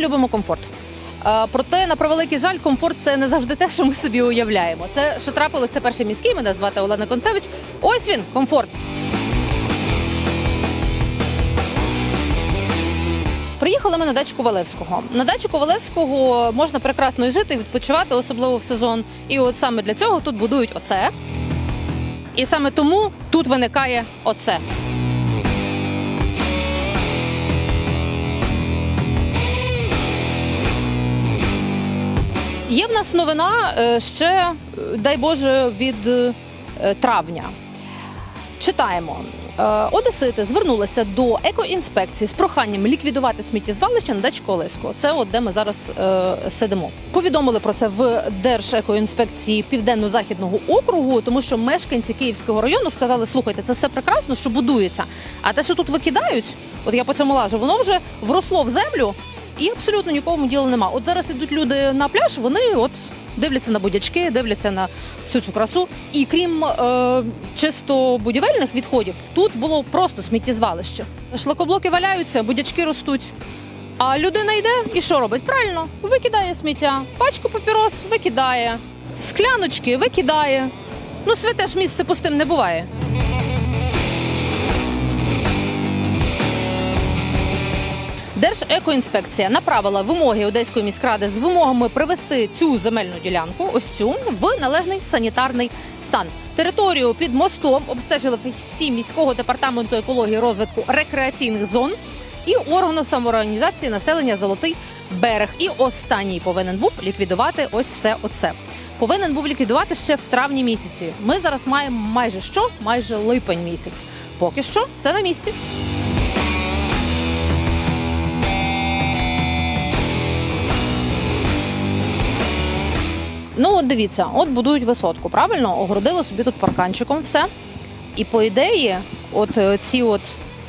любимо комфорт. Е, Проте, на превеликий жаль, комфорт це не завжди те, що ми собі уявляємо. Це що трапилося перший міський. Мене звати Олена Концевич. Ось він, комфорт. Приїхали ми на дачу Ковалевського. На дачу Ковалевського можна прекрасно і жити, і відпочивати, особливо в сезон. І от саме для цього тут будують оце. І саме тому тут виникає оце. Є в нас новина е, ще, е, дай Боже, від е, травня. Читаємо. Одесити звернулися до екоінспекції з проханням ліквідувати сміттєзвалище на дачі Колеського. Це от де ми зараз е, сидимо. Повідомили про це в Держекоінспекції Південно-Західного округу, тому що мешканці Київського району сказали: слухайте, це все прекрасно, що будується. А те, що тут викидають, от я по цьому лажу, воно вже вросло в землю і абсолютно нікому діла нема. От зараз ідуть люди на пляж, вони от дивляться на будячки, дивляться на всю цю красу. І крім е, чисто будівельних відходів, тут було просто сміттєзвалище. Шлакоблоки валяються, будячки ростуть. А людина йде і що робить? Правильно, викидає сміття, пачку папірос викидає, скляночки викидає. Ну, святе ж місце пустим не буває. Держекоінспекція направила вимоги Одеської міськради з вимогами привести цю земельну ділянку, ось цю, в належний санітарний стан. Територію під мостом обстежили фахівці міського департаменту екології розвитку рекреаційних зон і органу самоорганізації населення Золотий берег. І останній повинен був ліквідувати ось все оце. Повинен був ліквідувати ще в травні місяці. Ми зараз маємо майже що? Майже липень місяць. Поки що все на місці. Ну, от дивіться, от будують висотку, правильно? Огородили собі тут парканчиком все. І по ідеї, от е, ці от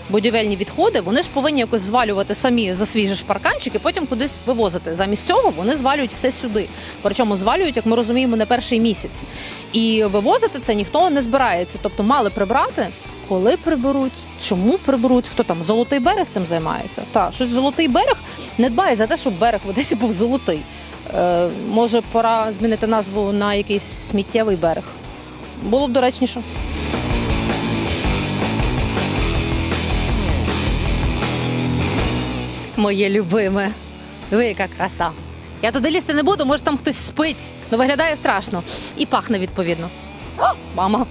будівельні відходи, вони ж повинні якось звалювати самі за свій же ж парканчик і потім кудись вивозити. Замість цього вони звалюють все сюди. Причому звалюють, як ми розуміємо, не перший місяць. І вивозити це ніхто не збирається. Тобто мали прибрати. Коли приберуть, чому приберуть? Хто там золотий берег цим займається? Та щось золотий берег не дбає за те, щоб берег в Одесі був золотий. Е, може, пора змінити назву на якийсь сміттєвий берег. Було б доречніше. Моє любиме. Ви яка краса. Я туди лізти не буду, може там хтось спить. Ну виглядає страшно. І пахне відповідно. О, мама.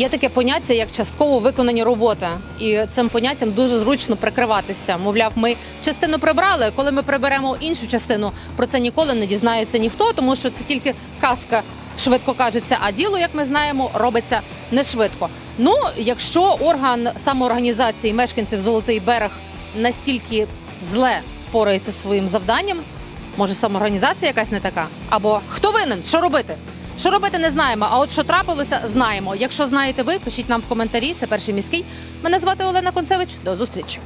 Є таке поняття як частково виконані роботи, і цим поняттям дуже зручно прикриватися. Мовляв, ми частину прибрали. Коли ми приберемо іншу частину, про це ніколи не дізнається ніхто, тому що це тільки казка швидко кажеться, а діло, як ми знаємо, робиться не швидко. Ну, якщо орган самоорганізації мешканців Золотий берег настільки зле порається своїм завданням, може самоорганізація якась не така? Або хто винен? Що робити? Що робити, не знаємо. А от що трапилося, знаємо. Якщо знаєте ви, пишіть нам в коментарі. Це перший міський. Мене звати Олена Концевич. До зустрічі.